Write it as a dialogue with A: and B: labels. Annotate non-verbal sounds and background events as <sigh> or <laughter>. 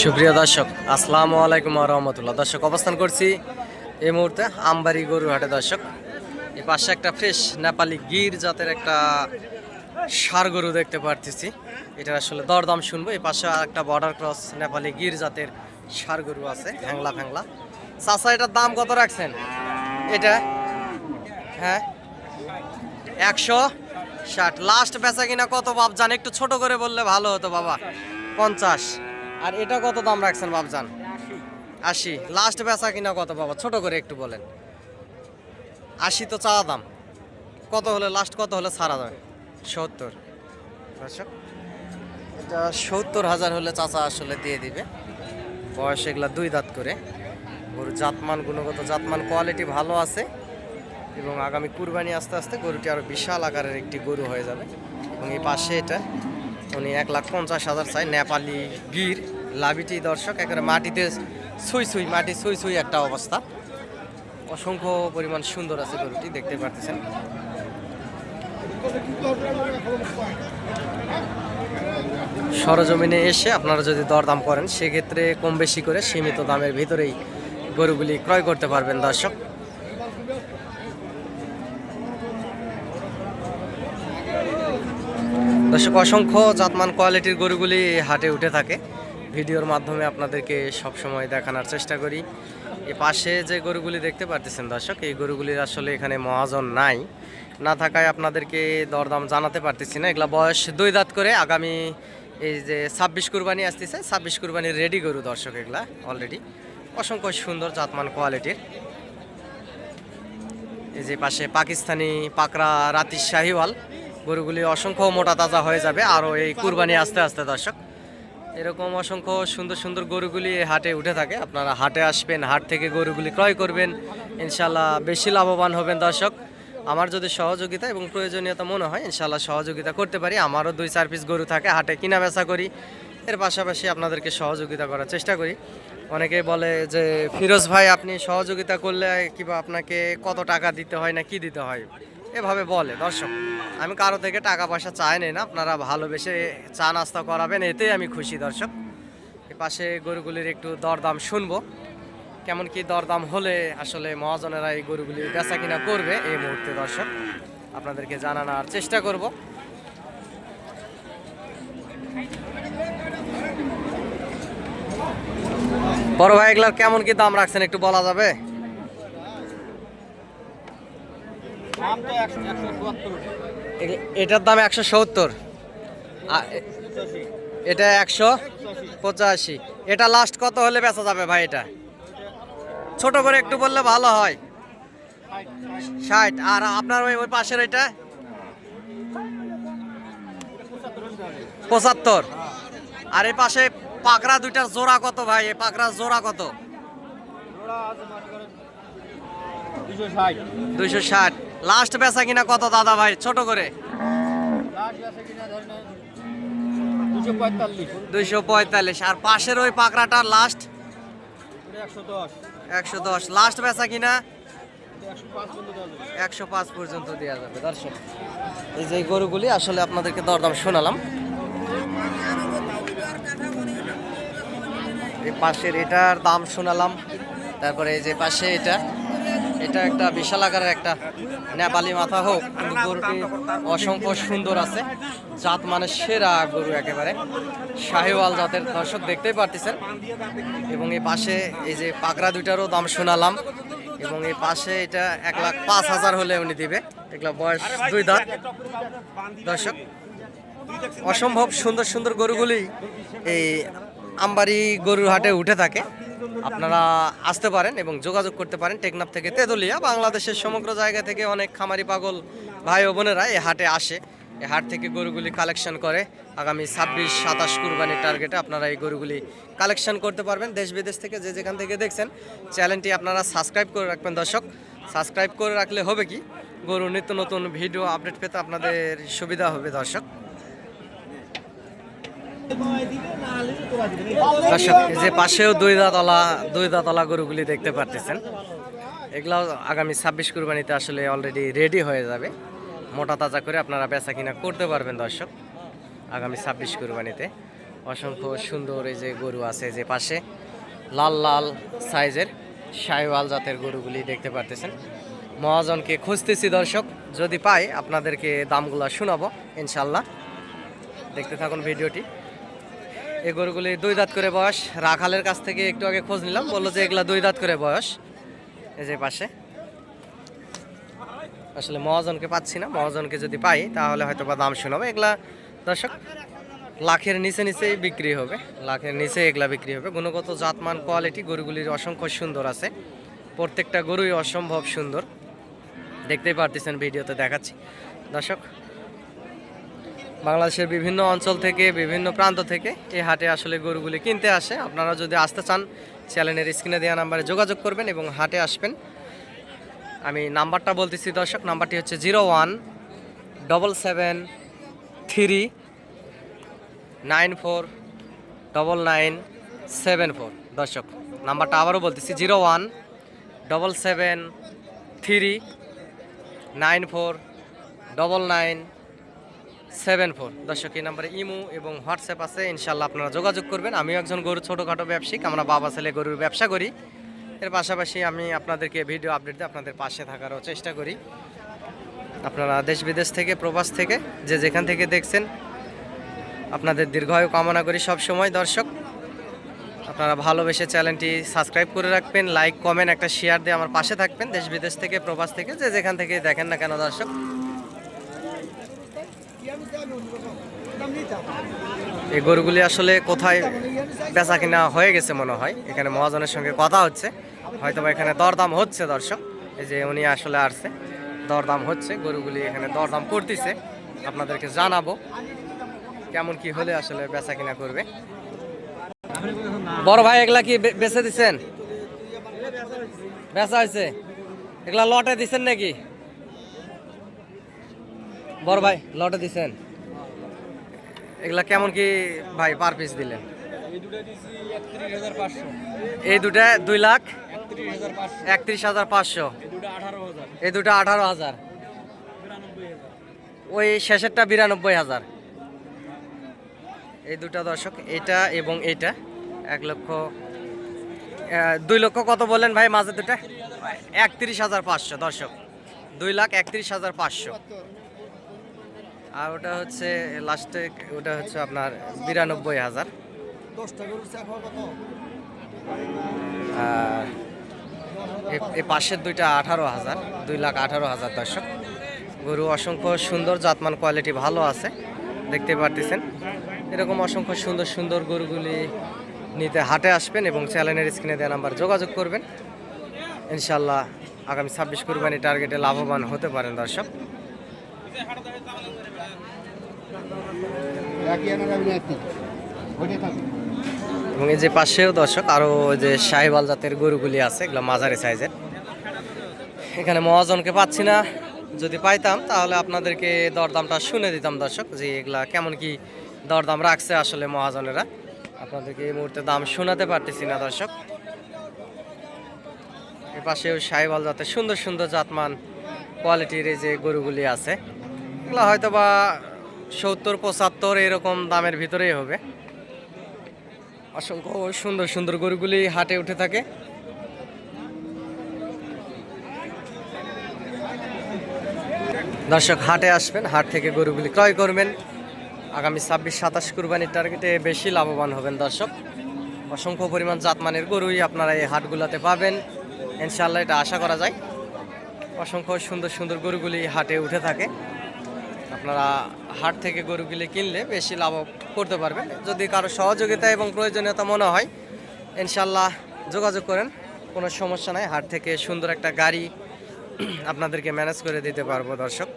A: সুপ্রিয় দর্শক, আসসালামু আলাইকুম রহমতুল্লাহ। দর্শক, অবস্থান করছি এই মুহূর্তে আমবাড়ি গরু হাটে দর্শক এই পাশে একটা ফ্রেশ নেপালি গির জাতের একটা সার গরু দেখতে পারতেছি। এটা আসলে দরদাম শুনব। এই পাশে একটা বর্ডার ক্রস নেপালি গির জাতের সার গরু আছে ফ্যাংলা ফ্যাংলা চাষা এটার দাম কত রাখছেন? এটা? হ্যাঁ? একশো ষাট। লাস্ট বেচা কিনা কত বাবজান একটু ছোট করে বললে ভালো হতো বাবা। পঞ্চাশ। আর এটা কত দাম রাখছেন বাবজান আশি। লাস্ট বেচা কিনা কত বাবা? ছোট করে একটু বলেন। আশি তো চাওয়া দাম। কত হলে লাস্ট কত হলে ছাড়া যাবে? সত্তর। এটা সত্তর হাজার হলে চাচা আসলে দিয়ে দিবে। বয়স এগুলা দুই দাঁত করে। গরুর জাতমান গুণগত জাতমান কোয়ালিটি ভালো আছে। এবং আগামী কুরবানি আস্তে আস্তে গরুটি আরও বিশাল আকারের একটি গরু হয়ে যাবে। এবং এই পাশে এটা উনি এক লাখ পঞ্চাশ হাজার চাই নেপালি গির। লাভিটি দর্শক, একেবারে মাটিতে ছুঁই ছুঁই মাটি ছুঁই ছুঁই একটা অবস্থা। অসংখ্য পরিমাণ সুন্দর আছে গরুটি, দেখতে পারতেছেন। সরজমিনে এসে আপনারা যদি দরদাম করেন, সেক্ষেত্রে কম বেশি করে সীমিত দামের ভিতরেই গরুগুলি ক্রয় করতে পারবেন দর্শক। দর্শক, অসংখ্য জাতমান কোয়ালিটির গরুগুলি হাটে উঠে থাকে। ভিডিওর মাধ্যমে আপনাদেরকে সবসময় দেখানোর চেষ্টা করি। এ পাশে যে গরুগুলি দেখতে পারতেছেন দর্শক, এই গরুগুলির আসলে এখানে মহাজন নাই। না থাকায় আপনাদেরকে দরদাম জানাতে পারতেছি না। এগুলা বয়স দুই দাঁত করে। আগামী এই যে ছাব্বিশ কুরবানি আসতেছে, ছাব্বিশ কুরবানির রেডি গরু দর্শক এগুলা অলরেডি অসংখ্য সুন্দর জাতমান কোয়ালিটির। এই যে পাশে পাকিস্তানি পাকরা রাতি শাহিওয়াল। গরুগুলি অসংখ্য মোটা তাজা হয়ে যাবে। আরও এই কুরবানি আস্তে আস্তে দর্শক এরকম অসংখ্য সুন্দর সুন্দর গরুগুলি হাটে উঠে থাকে। আপনারা হাটে আসবেন, হাট থেকে গরুগুলি ক্রয় করবেন। ইনশাল্লাহ বেশি লাভবান হবেন দর্শক। আমার যদি সহযোগিতা এবং প্রয়োজনীয়তা মনে হয় ইনশাল্লাহ সহযোগিতা করতে পারি। আমারও দুই, চার পিস গরু থাকে, হাটে কিনা বেচা করি। এর পাশাপাশি আপনাদেরকে সহযোগিতা করার চেষ্টা করি। অনেকে বলে যে, ফিরোজ ভাই, আপনি সহযোগিতা করলে কিংবা আপনাকে কত টাকা দিতে হয় না কি দিতে হয়? এভাবে বলে দর্শক। আমি কারও থেকে টাকা পয়সা চাই না, আপনারা ভালোবেসে চা নাস্তা করাবেন, এতেই আমি খুশি দর্শক। পাশে গরুগুলির একটু দরদাম শুনব। কেমন কি দরদাম হলে আসলে মহাজনেরা এই গরুগুলি বেচা কিনা করবে এই মুহূর্তে দর্শক, আপনাদেরকে জানানোর চেষ্টা করব। বড় ভাই, এগুলার কেমন কি দাম রাখছেন একটু বলা যাবে?
B: দাম তো একশো
A: এটার দাম একশো সত্তর। এটা একশো পঁচাশি। এটা লাস্ট কত হলে বেচা যাবে ভাই এটা? ছোট করে একটু বললে ভালো হয়। ষাট। আর আপনার ওই ওই পাশের এটা? পঁচাত্তর। আর এই পাশে পাকড়া দুইটার জোড়া কত ভাই? এই পাকড়ার জোড়া কত? দুইশো ষাট। লাস্ট বেচা কিনা কত, দাদা ভাই? ছোট করে। দুইশো পঁয়তাল্লিশ। আর পাশের ওই পাকড়াটা লাস্ট
B: একশো দশ।
A: লাস্ট বেচা কিনা।
B: একশো পাঁচ পর্যন্ত দেওয়া যাবে,
A: দর্শক। এই যে গরুগুলি, আসলে আপনাদেরকে দরদাম শোনালাম। এই পাশের এটার দাম শোনালাম। তারপরে এই যে পাশে এটা। এটা একটা বিশাল আকারের একটা নেপালি মাথা হোক কিন্তু গরুটি অসংখ্য সুন্দর আছে। জাত মানে সেরা গরু একেবারে। শাহিওয়াল জাতের দর্শক দেখতেই পারতেছেন। এবং এই পাশে এই যে পাকড়া দুইটারও দাম শোনালাম। এবং এই পাশে এটা এক লাখ পাঁচ হাজার হলে উনি দিবে। এগুলো বয়স দুই দাঁত। দর্শক, অসম্ভব সুন্দর সুন্দর গরুগুলি এই আমবাড়ি গরুর হাটে উঠে থাকে। আপনারা আসতে পারেন এবং যোগাযোগ করতে পারেন টেকনাফ থেকে তেতুলিয়া, বাংলাদেশের সমগ্র জায়গা থেকে অনেক খামারি পাগল ভাই ও বোনেরা এই হাটে আসে। এই হাট থেকে গরুগুলি কালেকশন করে। আগামী ছাব্বিশ সাতাশ কুরবানির টার্গেটে আপনারা এই গরুগুলি কালেকশন করতে পারবেন। দেশ বিদেশ থেকে যে যেখান থেকে দেখছেন চ্যানেলটি আপনারা সাবস্ক্রাইব করে রাখবেন দর্শক। সাবস্ক্রাইব করে রাখলে হবে কি? গরুর নিত্য নতুন ভিডিও আপডেট পেতে আপনাদের সুবিধা হবে দর্শক। দর্শক যে পাশেও দুই দাঁতলা দুই দাঁতলা গরুগুলি দেখতে পারতেছেন। এগুলো আগামী ছাব্বিশ কুরবানিতে আসলে অলরেডি রেডি হয়ে যাবে। মোটা তাজা করে আপনারা বেচা কিনা করতে পারবেন দর্শক, আগামী ছাব্বিশ কুরবানিতে। অসংখ্য সুন্দর এই যে গরু আছে যে পাশে, লাল লাল সাইজের সাইওয়াল জাতের গরুগুলি দেখতে পারতেছেন। মহাজনকে খুঁজতেছি দর্শক, যদি পাই আপনাদেরকে দামগুলো শোনাবো, ইনশাল্লাহ। দেখতে থাকুন ভিডিওটি। এই গরুগুলি দুই দাঁত করে বয়স। রাখালের কাছ থেকে একটু আগে খোঁজ নিলাম, বলল যে এগুলা দুই দাঁত করে বয়স। এই যে পাশে। আসলে মহাজনকে পাচ্ছি না, মহাজনকে যদি পাই তাহলে হয়তো বা দাম শোনাবো। এগুলা, দর্শক, লাখের নিচে নিচেই বিক্রি হবে। লাখের নিচে এগুলা বিক্রি হবে। গুণগত জাতমান কোয়ালিটি গরুগুলির অসংখ্য সুন্দর আছে। প্রত্যেকটা গরুই অসম্ভব সুন্দর। দেখতেই পারতেছেন, ভিডিওতে দেখাচ্ছি। দর্শক বাংলাদেশের বিভিন্ন অঞ্চল থেকে, বিভিন্ন প্রান্ত থেকে এই হাটে আসলে গরুগুলি কিনতে আসে। আপনারা যদি আসতে চান, চ্যানেলের স্ক্রিনে দেওয়া নাম্বারে যোগাযোগ করবেন এবং হাটে আসবেন। আমি নাম্বারটা বলতেছি দর্শক, নাম্বারটি হচ্ছে zero one double seven three nine four double nine seven four. দর্শক, নাম্বারটা আবারও বলতেছি, zero one double seven three nine four double nine seven four. দর্শক, এই নাম্বারে ইমো এবং হোয়াটসঅ্যাপ আছে। ইনশাল্লাহ আপনারা যোগাযোগ করবেন। আমিও একজন গরু ছোটোখাটো ব্যবসায়িক আমরা বাবা ছেলে গরুর ব্যবসা করি। এর পাশাপাশি আমি আপনাদেরকে ভিডিও আপডেট দিয়ে আপনাদের পাশে থাকারও চেষ্টা করি। আপনারা দেশ বিদেশ থেকে, প্রবাস থেকে, যে যেখান থেকে দেখছেন, আপনাদের দীর্ঘায়ু কামনা করি সব সময়। দর্শক, আপনারা ভালোবেসে চ্যানেলটি সাবস্ক্রাইব করে রাখবেন, লাইক, কমেন্ট, একটা শেয়ার দিয়ে আমার পাশে থাকবেন। দেশ বিদেশ থেকে, প্রবাস থেকে, যে যেখান থেকে দেখেন না কেন দর্শক এই গরুগুলি আসলে কোথায় বেচা কিনা হয়ে গেছে মনে হয়। এখানে মহাজনের সঙ্গে কথা হচ্ছে। হয়তো বা এখানে দরদাম হচ্ছে দর্শক। এই যে উনি আসলে আসছে। দরদাম হচ্ছে। গরুগুলি এখানে দরদাম করতেছে। আপনাদেরকে জানাব কেমন কি হলে আসলে বেচা কিনা করবে। বড় ভাই, এগুলা কি বেচে দিচ্ছেন বেচা হয়েছে? এগুলা লটে দিচ্ছেন নাকি? বড় ভাই, লটে দিচ্ছেন এগুলা কেমন কি ভাই পার পিস দিলেন?
B: এই দুটো
A: দুই লাখ?
B: একত্রিশ হাজার পাঁচশো। এই দুটো আঠারো হাজার।
A: ওই শেষেরটা বিরানব্বই হাজার। এই দুটা দর্শক এটা এবং এইটা এক লক্ষ দুই লক্ষ কত বললেন ভাই মাঝে দুটা? একত্রিশ হাজার পাঁচশো দর্শক। দুই লাখ একত্রিশ হাজার পাঁচশো। আর ওটা হচ্ছে লাস্টে ওটা হচ্ছে আপনার বিরানব্বই হাজার।
B: দশটা গরু চা খাওয়া কত
A: আর এ- এ পাশের দুইটা আঠারো হাজার, দুই লাখ আঠারো হাজার দর্শক। গরু অসংখ্য সুন্দর, জাতমান কোয়ালিটি ভালো আছে, দেখতে পারতেছেন। এরকম অসংখ্য সুন্দর সুন্দর গরুগুলি নিতে হাটে আসবেন এবং চ্যানেলের স্ক্রিনে দেওয়া নাম্বার যোগাযোগ করবেন। ইনশাল্লাহ আগামী ছাব্বিশ কুরবানি টার্গেটে লাভবান হতে পারেন দর্শক। এবং এই যে পাশেও দর্শক আরও যে সাহিবাল জাতের গরুগুলি আছে, এগুলো মাঝারি সাইজের। এখানে মহাজনকে পাচ্ছি না। যদি পাইতাম, তাহলে আপনাদেরকে দরদামটা শুনে দিতাম দর্শক, যে এগুলা কেমন কি দরদাম রাখছে আসলে মহাজনেরা। আপনাদেরকে এই মুহূর্তে দাম শোনাতে পারতেছি না দর্শক। এ পাশেও সাহিবাল জাতের সুন্দর সুন্দর জাতমান, কোয়ালিটির এই যে গরুগুলি আছে। এগুলো হয়তো বা সত্তর, পঁচাত্তর এরকম দামের ভিতরেই হবে। অসংখ্য সুন্দর সুন্দর গরুগুলি হাটে উঠে থাকে। দর্শক, হাটে আসবেন, হাট থেকে গরুগুলি ক্রয় করবেন। আগামী ছাব্বিশ, সাতাশ কুরবানির টার্গেটে বেশি লাভবান হবেন দর্শক। অসংখ্য পরিমাণ জাতমানের গরুই আপনারা এই হাটগুলোতে পাবেন। ইনশাল্লাহ এটা আশা করা যায়। অসংখ্য সুন্দর সুন্দর গরুগুলি হাটে উঠে থাকে। আপনারা হাট থেকে গরুগুলি কিনলে বেশি লাভ করতে পারবেন। যদি কারও সহযোগিতা এবং প্রয়োজনীয়তা মনে হয় ইনশাল্লাহ যোগাযোগ করেন। কোনো সমস্যা নাই, হাট থেকে সুন্দর একটা গাড়ি <clears throat> আপনাদেরকে ম্যানেজ করে দিতে পারব দর্শক।